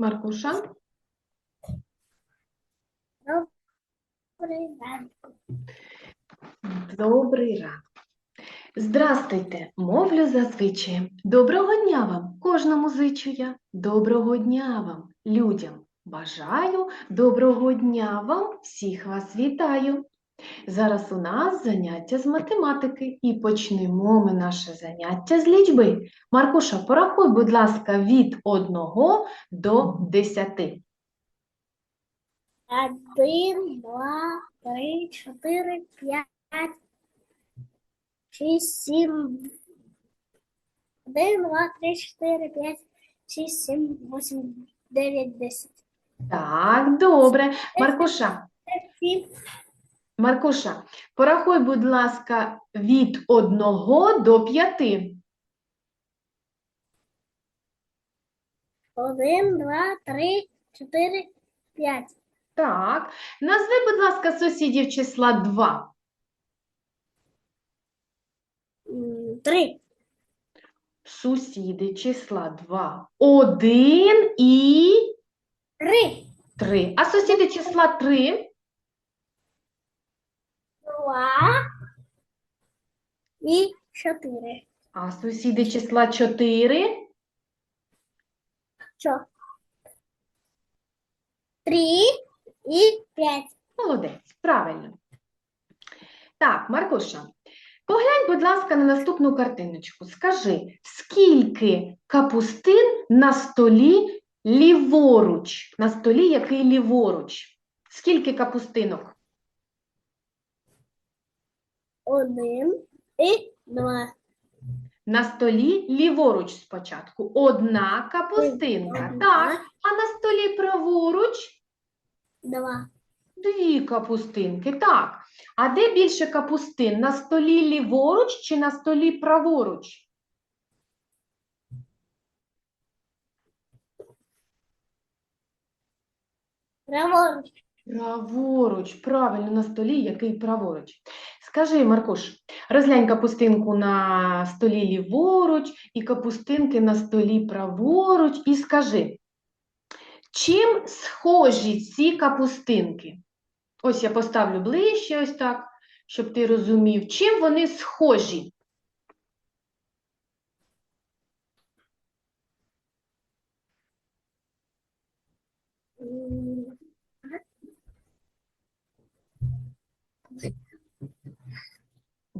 Маркуша? Добрий ранок. Добрий ранок. Здрастуйте, мовлю зазвичай. Доброго дня вам, кожному зичу я. Доброго дня вам, людям. Бажаю, доброго дня вам, всіх вас вітаю. Зараз у нас заняття з математики і почнемо ми наше заняття з лічби. Маркуша, порахуй, будь ласка, від 1 до 10. Один, два, три, чотири, п'ять, шість, сім. Один, два, три, чотири, п'ять, шість, сім, вісім, дев'ять, десять. Так, добре. Маркуша, Сім, Маркуша, порахуй, будь ласка, від 1 до 5. один, два, три, чотири, п'ять. Так. Назви, будь ласка, сусідів числа 2. М, Три. Сусіди числа 2. 1 і Три. 3. А сусіди числа 3? Два. І чотири. А сусіди числа 4? Що? Три і п'ять. Молодець, правильно. Так, Маркуша, поглянь, будь ласка, на наступну картиночку. Скажи, скільки капустин на столі ліворуч? На столі який ліворуч? Скільки капустинок? Один і два. На столі ліворуч спочатку. Одна капустинка. Так, а на столі праворуч Два. дві капустинки. Так. А де більше капустин? На столі ліворуч чи на столі праворуч? Праворуч. Праворуч, правильно, на столі, який праворуч. Скажи, Маркуш, розглянь капустинку на столі ліворуч і капустинки на столі праворуч, і скажи, чим схожі ці капустинки? Ось я поставлю ближче, ось так, щоб ти розумів, чим вони схожі? М,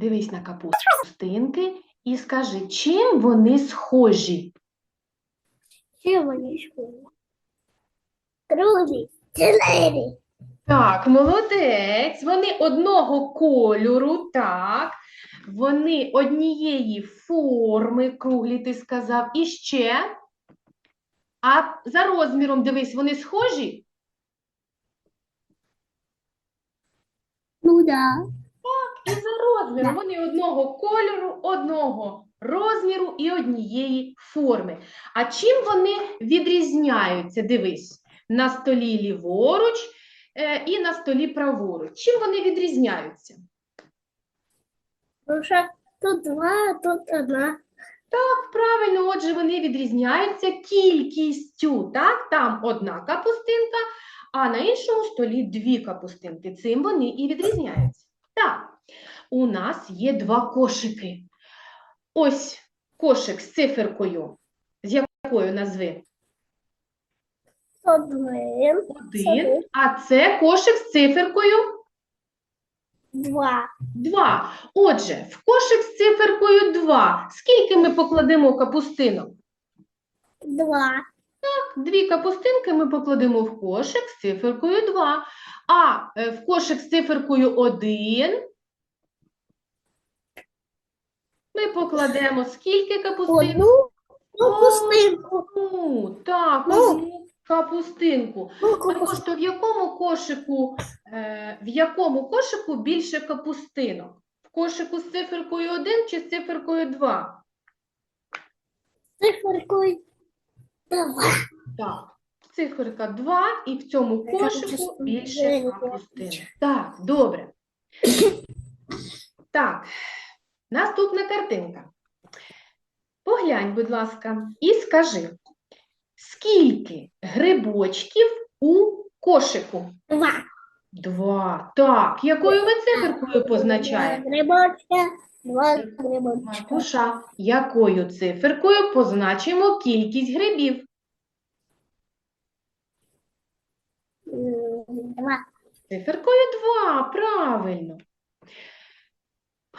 Дивись на капустинки і скажи, чим вони схожі? Чим вони школи? Круглі. Зелені. Так, молодець. Вони одного кольору, так. Вони однієї форми, круглі, ти сказав. І ще. А за розміром, дивись, вони схожі? Ну да. І за розміром. Вони одного кольору, одного розміру і однієї форми. А чим вони відрізняються? Дивись, на столі ліворуч е, і на столі праворуч. Чим вони відрізняються? Тому що тут два, тут одна. Так, правильно, отже, вони відрізняються кількістю. Так, там одна капустинка, а на іншому столі дві капустинки. Цим вони і відрізняються. Так, у нас є два кошики. Ось кошик з циферкою. З якою назви? Один, Один. А це кошик з циферкою два. два. Отже, в кошик з циферкою два. Скільки ми покладемо капустинок? Два. Так, Дві капустинки ми покладемо в кошик з циферкою 2. А е, в кошик з циферкою 1 ми покладемо скільки капустин? Одну капустинку. Одну. Так, Ну. одну капустинку. Ну, Також то в якому кошику, е, в якому кошику більше капустинок? В кошику з циферкою 1 чи з циферкою 2? Циферкою два. Так, циферка 2, і в цьому кошику більше я не капустин. Так, добре. Так, наступна картинка. Поглянь, будь ласка, і скажи, Скільки грибочків у кошику? Два. Два. Так, якою ми циферкою позначаємо? Два грибочка. Два грибочка. Маркуша, якою циферкою позначимо кількість грибів? Два. Циферкою 2, правильно.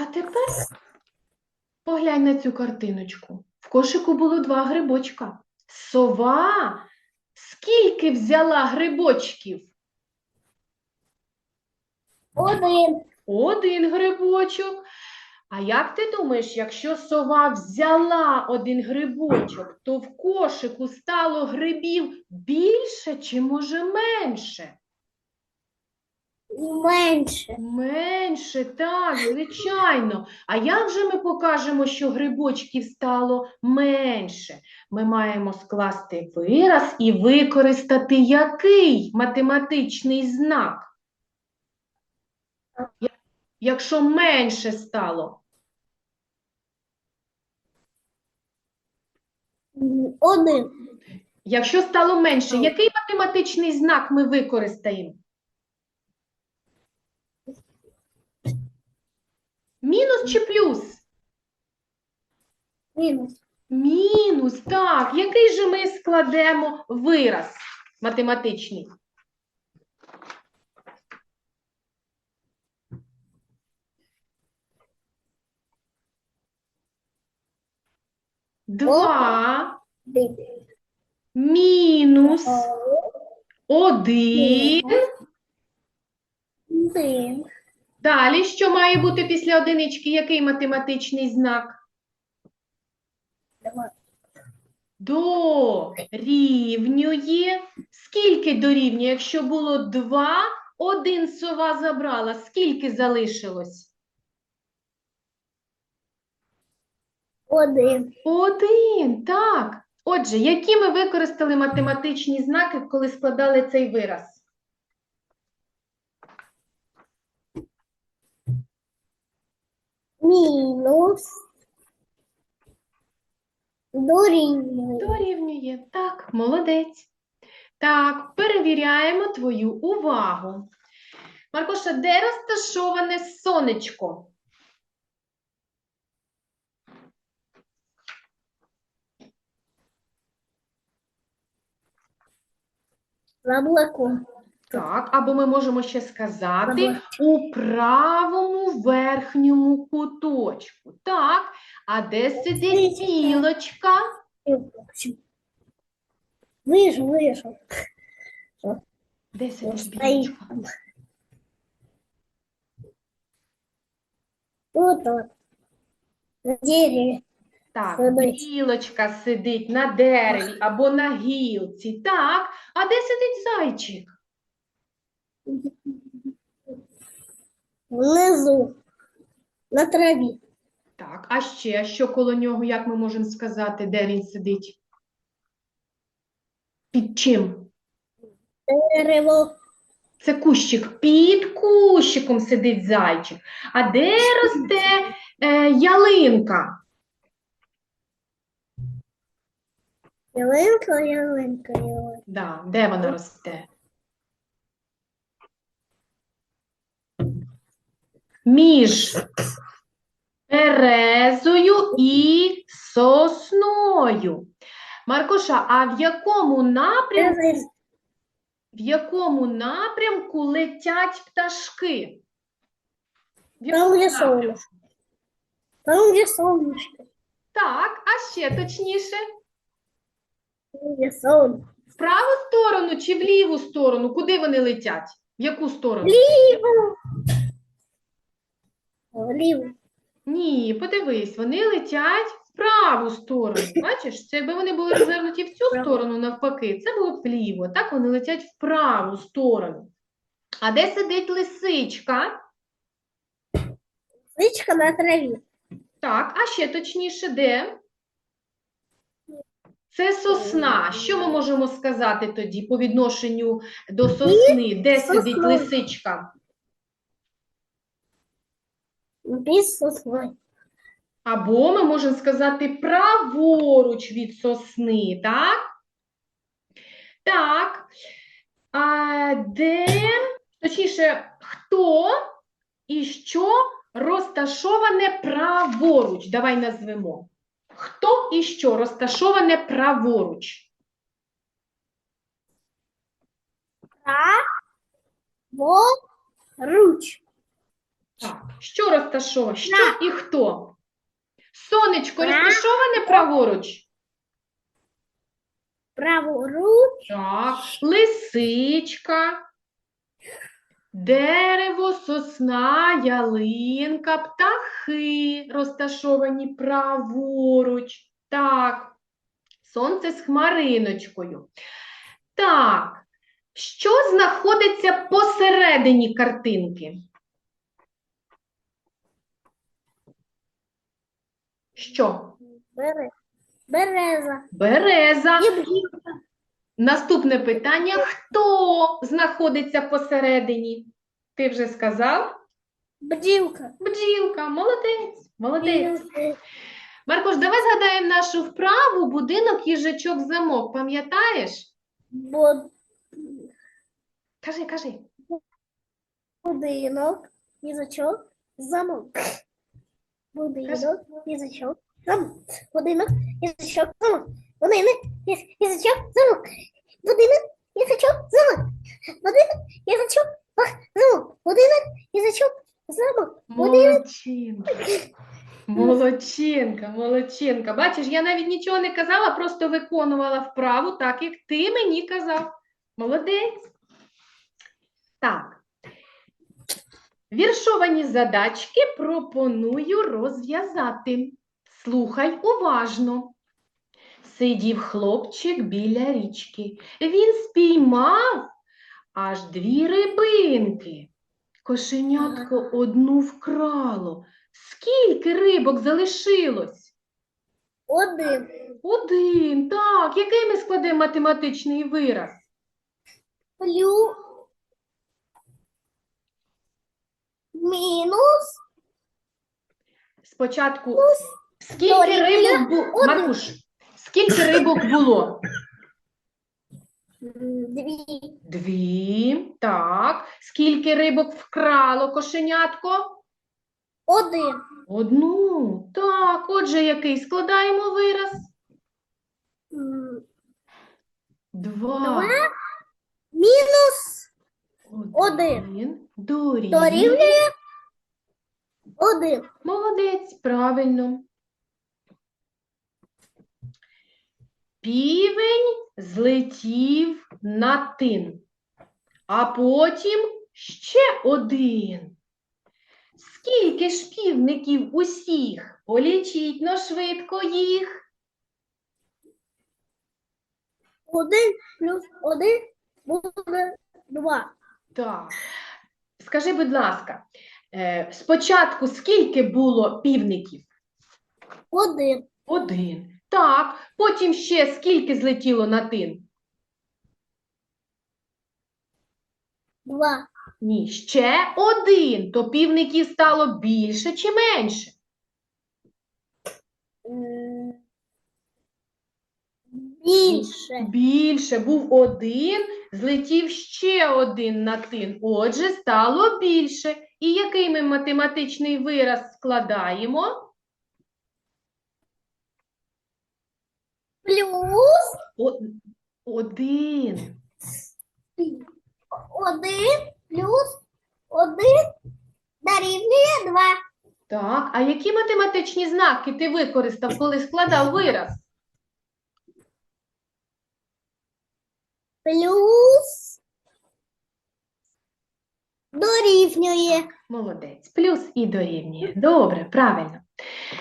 А тепер поглянь на цю картиночку. В кошику було два грибочка. Сова скільки взяла грибочків? Один. Один грибочок. А як ти думаєш, якщо сова взяла один грибочок, то в кошику стало грибів більше чи може менше? Менше. Менше, так, звичайно. А як же ми покажемо, що грибочків стало менше? Ми маємо скласти вираз і використати який математичний знак? Якщо менше стало, Один. якщо стало менше, який математичний знак ми використаємо? Мінус чи плюс? Мінус. Мінус, так. Який же ми складемо вираз математичний? Два мінус один. Один. Далі, що має бути після одинички? Який математичний знак? Дорівнює. Скільки дорівнює? Якщо було два, один сова забрала. Скільки залишилось? Один. Один, так. Отже, які ми використали математичні знаки, коли складали цей вираз? Мінус. Дорівнює. Дорівнює. Так, молодець. Так, перевіряємо твою увагу. Маркоша, де розташоване сонечко? Яблуко. Так, або ми можемо ще сказати у правому верхньому куточку. Так, а де сидить білочка? Вижу, вижу. Де сидить білочка? Тут. На дереве. Так, Сидить. білочка сидить на дереві або на гілці. Так, а де сидить зайчик? Внизу. На траві. Так, а ще що коло нього, як ми можемо сказати, де він сидить? Під чим? Дерево. Це кущик. Під кущиком сидить зайчик. А де росте е, ялинка? Ялинка, ялинка, ялинка. Да, де вона росте? Між березою і сосною. Маркоша, а в якому напрямку, в якому напрямку летять пташки? В Там, де напрямку? сонечко. Там, де сонечко. Так, а ще точніше, Там, де сонечко. в праву сторону чи в ліву сторону? Куди вони летять? В яку сторону? Ліво. Ліво. Ні, подивись, вони летять в праву сторону. Бачиш, це якби вони були розвернуті в цю сторону навпаки, це було б вліво. Так вони летять в праву сторону. А де сидить лисичка? Личка на траві. Так, а ще точніше, де? Це сосна. Що ми можемо сказати тоді по відношенню до сосни? Де сидить лисичка? Без сосни. Або ми можемо сказати праворуч від сосни, так? Так. А де, точніше, хто і що розташоване праворуч? Давай назвемо. Хто і що розташоване праворуч? Праворуч. Так. Що розташоване? Що і хто? Сонечко розташоване праворуч? Праворуч. Так, лисичка, дерево, сосна, ялинка, птахи розташовані праворуч. Так, сонце з хмариночкою. Так, що знаходиться посередині картинки? Що? Бере- Береза. Береза. Наступне питання: хто знаходиться посередині? Ти вже сказав? Бджілка. Бджілка, молодець, молодець. Маркуш, давай згадаємо нашу вправу будинок, їжачок, замок. Пам'ятаєш? Бо Кажи, кажи. будинок, їжачок, замок. Будинок, їжачок, замок. Будинок, їжачок, замок. Будинок, їжачок, замок. Будинок, їжачок, замок. Будинок, замок. Будинок, їжачок, замок. Будинок. Молодчинка. Молодчинка, молодчинка. Бачиш, я навіть нічого не казала, просто виконувала вправу так, як ти мені казав. Молодець. Так. Віршовані задачки пропоную розв'язати. Слухай уважно. Сидів хлопчик біля річки. Він спіймав аж дві рибинки. Кошенятко одну вкрало. Скільки рибок залишилось? Один. Один. Так, який ми складемо математичний вираз? Плюс. Мінус. Спочатку Плюс. скільки рибок було? Маркуш, скільки рибок було? Дві. Дві. Так. Скільки рибок вкрало кошенятко? Один. Одну. Так, отже, який складаємо вираз? м, Два. Два. Мінус. Один. Дорівнює. Дорівнює. Один. Молодець, правильно. Півень злетів на тин, а потім ще один. Скільки ж півників усіх? Полічіть но швидко їх. Один плюс один буде два. Так. Скажи, будь ласка, спочатку скільки було півників? Один. Один. Так, потім ще скільки злетіло на тин? Два. Ні, ще один. То півників стало більше чи менше? Більше. Більше. Був один, злетів ще один на тин. Отже, стало більше. І який ми математичний вираз складаємо? Плюс О- Один. один плюс один дорівнює два. Так, а які математичні знаки ти використав, коли складав вираз? Плюс дорівнює. Молодець. Плюс і дорівнює. Добре, правильно.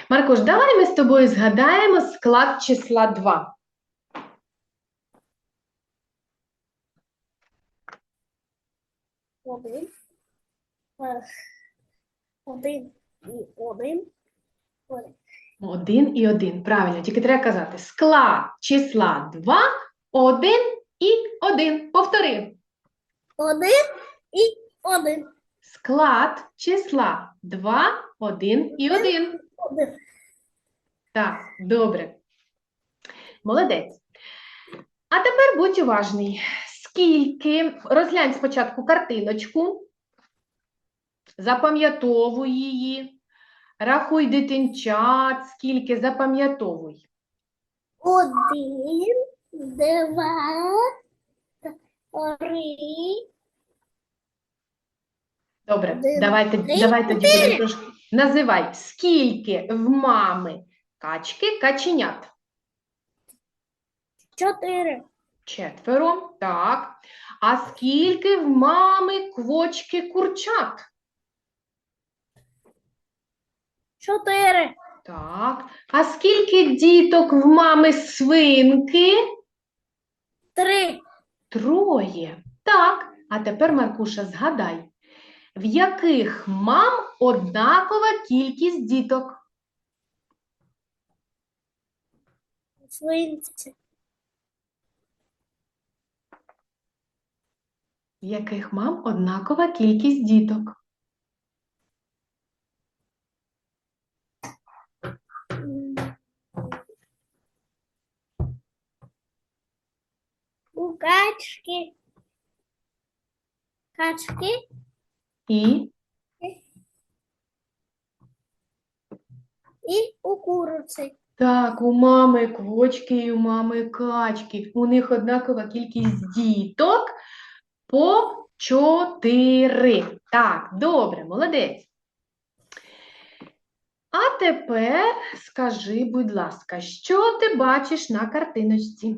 Маркуш, давай ми з тобою згадаємо склад числа 2. Один. Один і один. Один. Один і один. Правильно, тільки треба казати склад числа 2, 1 і 1. Повтори. Один і один. Склад числа 2, 1 і 1. Один. Так, добре. Молодець. А тепер будь уважний. Скільки, розглянь спочатку картиночку, запам'ятовуй її, рахуй дитинчат, скільки запам'ятовуй. Один, два, три, Добре, Один, давайте, три, давай тоді чотири. будемо трошки. Називай, скільки в мами качки каченят? чотири, Четверо, так. А скільки в мами квочки курчат? чотири, Так. А скільки діток в мами свинки? три, Троє. Так. А тепер, Маркуша, згадай, в яких мам однакова кількість діток? свинці, В яких мам однакова кількість діток? У качки, качки І і у куриці. так, у мами квочки і у мами качки. У них однакова кількість діток по чотири. Так, добре, молодець. А тепер скажи, будь ласка, що ти бачиш на картиночці?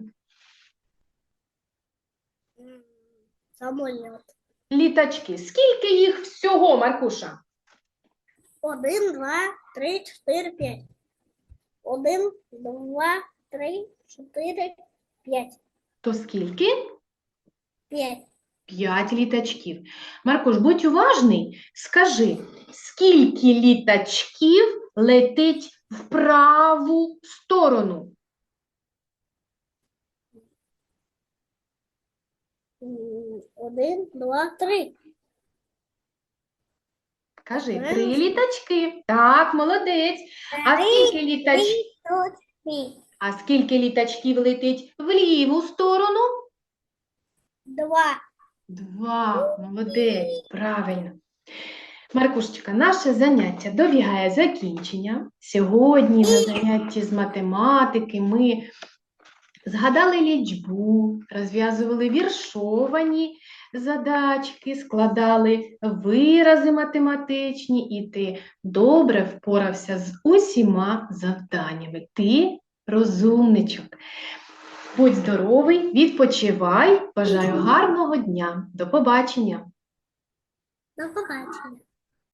Самоліт. Літачки. Скільки їх всього, Маркуша? Один, два, три, чотири, п'ять. Один, два, три, чотири, п'ять. То скільки? П'ять. П'ять літачків. Маркуш, будь уважний, скажи, скільки літачків летить в праву сторону? Один, два, три. Кажи, Три. літачки. Так, молодець. А скільки літач... точки. а скільки літачків летить в ліву сторону? Два. Два. Молодець, правильно. Маркушечка, наше заняття добігає закінчення. Сьогодні на занятті з математики ми згадали лічбу, розв'язували віршовані задачки, складали вирази математичні, і ти добре впорався з усіма завданнями. Ти розумничок. Будь здоровий, відпочивай. Бажаю гарного дня. До побачення. До побачення.